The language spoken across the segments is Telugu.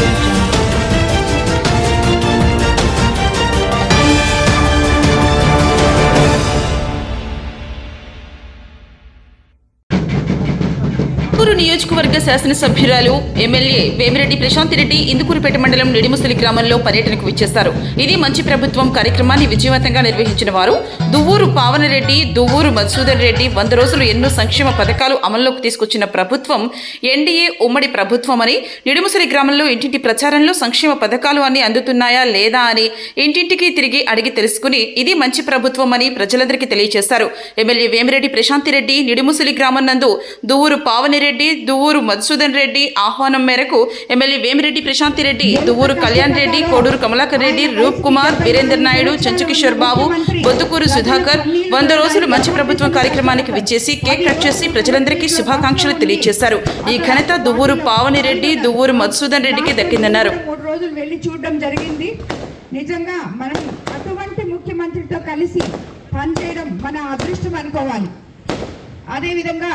Media. నియోజకవర్గ శాసనసభ్యురాలు ఎమ్మెల్యే వేమిరెడ్డి ప్రశాంత్ రెడ్డి ఇందుకూరుపేట మండలం నిడిముసలి గ్రామంలో పర్యటనకు విచ్చేశారు. ఇది మంచి ప్రభుత్వం కార్యక్రమాన్ని విజయవంతంగా నిర్వహించిన వారు. దువ్వూరు పావనరెడ్డి దువ్వూరు మధుసూదర్ రెడ్డి వంద రోజులు ఎన్నో సంక్షేమ పథకాలు అమల్లోకి తీసుకొచ్చిన ప్రభుత్వం ఎన్డీఏ ఉమ్మడి ప్రభుత్వం అని నిడిముసలి గ్రామంలో ఇంటింటి ప్రచారంలో సంక్షేమ పథకాలు అన్ని అందుతున్నాయా లేదా అని ఇంటింటికి తిరిగి అడిగి తెలుసుకుని ఇది మంచి ప్రభుత్వం అని ప్రజలందరికీ తెలియజేశారు ఎమ్మెల్యే వేమిరెడ్డి ప్రశాంతిరెడ్డి నిడిముసలి గ్రామం నందు దువ్వూరు పావనిరెడ్డి దువ్వూరు మధుసూదన్ రెడ్డి ఆహ్వానం మేరకు ఎమ్మెల్యే వేమిరెడ్డి ప్రశాంతిరెడ్డి దువ్వూరు కళ్యాణ్ రెడ్డి కోడూరు కమలాకర్ రెడ్డి రూప్ కుమార్ వీరేందర్ నాయుడు చెంచుకిషోర్ బాబు బొద్దుకూరు సుధాకర్ వంద రోజులు మంచి ప్రభుత్వం కార్యక్రమానికి విచ్చేసి కేక్ కట్ చేసి ప్రజలందరికీ శుభాకాంక్షలు తెలియజేశారు ఈ ఘనత దువ్వూరు పావనిరెడ్డి దువ్వూరు మధుసూదన్ రెడ్డికి దక్కిందన్నారు. మూడు రోజులు వెళ్ళి చూడడం జరిగింది. నిజంగా మనం అటువంటి ముఖ్యమంత్రితో కలిసి పనిచేయడం మన అదృష్టం అనుకోవాలి. అదేవిధంగా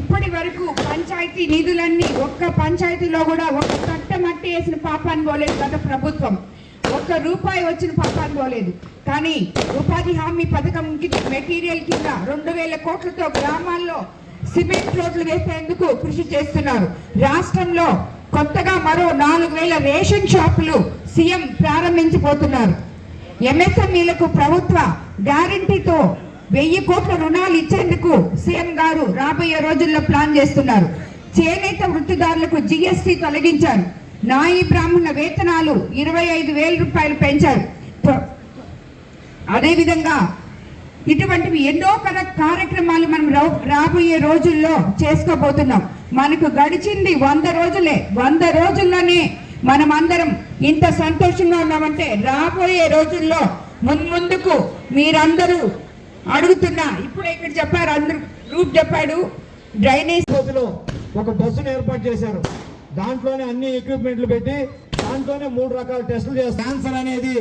ఇప్పటి వరకు పంచాయతీ నిధులన్నీ ఒక్క పంచాయతీలో కూడా ఒక్క కట్ట మట్టి వేసిన పాపాన్ని పోలేదు గత ప్రభుత్వం. ఒక్క రూపాయి వచ్చిన పాపాన్ని పోలేదు. కానీ ఉపాధి హామీ పథకం కింద మెటీరియల్ కింద రెండు వేల కోట్లతో గ్రామాల్లో సిమెంట్ రోడ్లు వేసేందుకు కృషి చేస్తున్నారు. రాష్ట్రంలో కొత్తగా మరో నాలుగు వేల రేషన్ షాపులు సీఎం ప్రారంభించబోతున్నారు. ఎంఎస్ఎంఈలకు ప్రభుత్వ గ్యారంటీతో వెయ్యి కోట్ల రుణాలు ఇచ్చేందుకు సీఎం గారు రాబోయే రోజుల్లో ప్లాన్ చేస్తున్నారు. చేనేత వృత్తిదారులకు జిఎస్టి తొలగించారు. నాయి బ్రాహ్మణ వేతనాలు ఇరవై ఐదు వేల రూపాయలు పెంచారు. అదేవిధంగా ఇటువంటివి ఎన్నో కార్యక్రమాలు మనం రాబోయే రోజుల్లో చేసుకోబోతున్నాం. మనకు గడిచింది వంద రోజులే. వంద రోజుల్లోనే మనం అందరం ఇంత సంతోషంగా ఉన్నామంటే రాబోయే రోజుల్లో మున్ముందుకు మీరందరూ అడుగుతున్నా. ఇప్పుడు ఇక్కడ చెప్పారు అందరు గ్రూప్ చెప్పాడు. డ్రైనేజ్ బస్సులో ఒక బస్సును ఏర్పాటు చేశారు. దాంట్లోనే అన్ని ఎక్విప్మెంట్లు పెట్టి దాంట్లోనే మూడు రకాల టెస్టులు చేస్తారు క్యాన్సర్ అనేది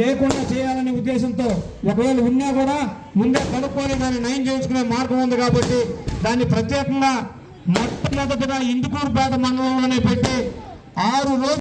లేకుండా చేయాలనే ఉద్దేశంతో ఒకవేళ ఉన్నా కూడా ముందే కనుక్కొని దాన్ని నయం చేయించుకునే మార్గం ఉంది కాబట్టి దాన్ని ప్రత్యేకంగా మొట్టమొదటిగా ఇందుకూరుపేట మండలంలోనే పెట్టి ఆరు రోజులు